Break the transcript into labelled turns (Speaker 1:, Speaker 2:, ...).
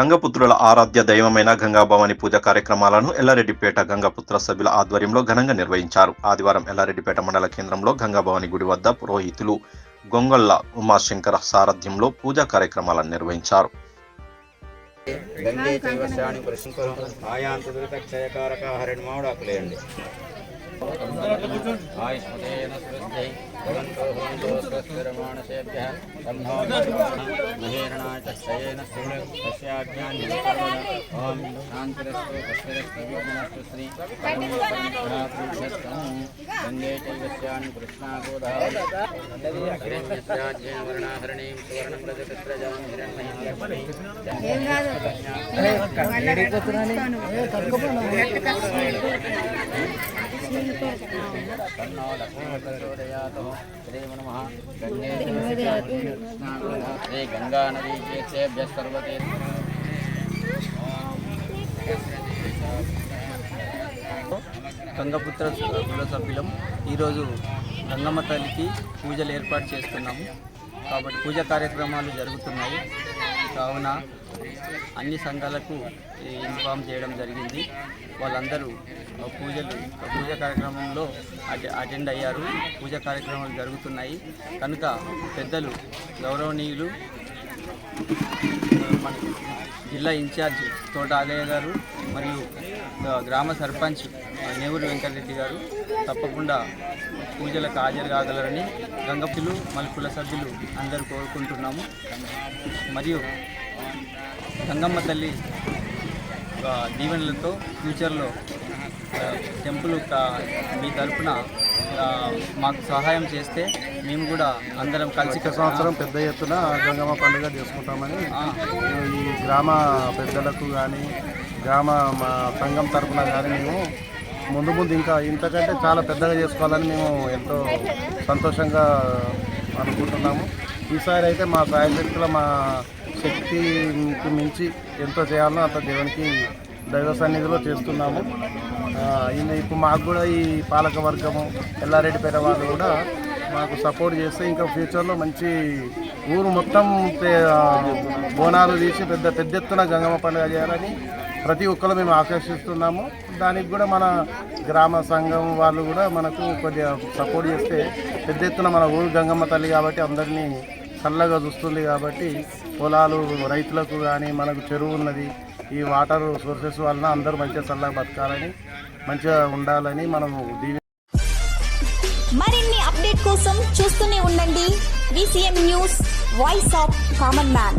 Speaker 1: గంగపుత్రుల ఆరాధ్య దైవమైన గంగాభవాని పూజ కార్యక్రమాలను ఎల్లారెడ్డిపేట గంగాపుత్ర సభ్యుల ఆధ్వర్యంలో ఘనంగా నిర్వహించారు. ఆదివారం ఎల్లారెడ్డిపేట మండల కేంద్రంలో గంగాభవాని గుడి వద్ద పురోహితులు గొంగళ్ళ ఉమాశంకర సారథ్యంలో పూజా కార్యక్రమాలను నిర్వహించారు.
Speaker 2: గంగే आयुष्मतेन सुरस्यै भगन्तो होन्तो स्वस्तिरमाणसेभ्यः तन्नो महेरणाय तस्येन सूर्य तस्याज्ञान्यकर्मण ॐ शान्तिरस्तु तस्यरस्तु विघ्नस्तु श्री वंदे चैवस्यान् कृष्णागोदावरण्याज्येन वर्णाहरणीं सुवर्णप्रजकत्रजां हिरण्महिं గంగే చైవస్యాని శ్రీ గంగా
Speaker 3: గంగపుత్ర కుల సభ్యులం ఈరోజు గంగమ్మ తల్లికి పూజలు ఏర్పాటు చేస్తున్నాము. కాబట్టి పూజ కార్యక్రమాలు జరుగుతున్నాయి. కావున అన్ని సంఘాలకు ఇన్ఫామ్ చేయడం జరిగింది. వాళ్ళందరూ పూజలు పూజ కార్యక్రమంలో అటెండ్ అయ్యారు. పూజ కార్యక్రమాలు జరుగుతున్నాయి. కనుక పెద్దలు గౌరవనీయులు మన జిల్లా ఇన్ఛార్జ్ తోట ఆలయ గారు మరియు గ్రామ సర్పంచ్ నేవూరు వెంకటరెడ్డి గారు తప్పకుండా పూజలకు హాజరు కాగలరని గంగపులు మలుపుల సభ్యులు అందరూ కోరుకుంటున్నాము. మరియు గంగమ్మ తల్లి దీవెనలతో ఫ్యూచర్లో టెంపుల్ మీ తరపున ఆ, మాకు సహాయం చేస్తే మేము కూడా అందరం కలిసి
Speaker 4: సంవత్సరం పెద్ద ఎత్తున గంగమ్మ పండుగ చేసుకుంటామని ఈ గ్రామ పెద్దలకు కానీ గ్రామ మా సంఘం తరపున కానీ మేము ముందు ముందు ఇంకా ఇంతకంటే చాలా పెద్దగా చేసుకోవాలని మేము ఎంతో సంతోషంగా అనుకుంటున్నాము. ఈసారి అయితే మా సాయశక్తుల మా శక్తికి మించి ఎంతో చేయాలో అంత దేవునికి దైవ సన్నిధిలో చేస్తున్నాము. ఇప్పుడు మాకు కూడా ఈ పాలక వర్గము ఎల్లారెడ్డిపేట వాళ్ళు కూడా మాకు సపోర్ట్ చేస్తే ఇంకా ఫ్యూచర్లో మంచి ఊరు మొత్తం బోనాలు తీసి పెద్ద పెద్ద ఎత్తున గంగమ్మ పండుగ చేయాలని ప్రతి ఒక్కరు మేము ఆకర్షిస్తున్నాము. దానికి కూడా మన గ్రామ సంఘం వాళ్ళు కూడా మనకు కొద్దిగా సపోర్ట్ చేస్తే పెద్ద ఎత్తున మన ఊరు గంగమ్మ తల్లి కాబట్టి అందరినీ చల్లగా చూస్తుంది కాబట్టి పొలాలు రైతులకు కానీ మనకు చెరువు ఉన్నది ఈ వాటర్ సోర్సెస్ వలన అందరూ మంచిగా చల్లగా బతకాలని మంచిగా ఉండాలని మనము దీని
Speaker 5: మరిన్ని అప్డేట్ కోసం చూస్తూనే ఉండండి. VCM news voice of common man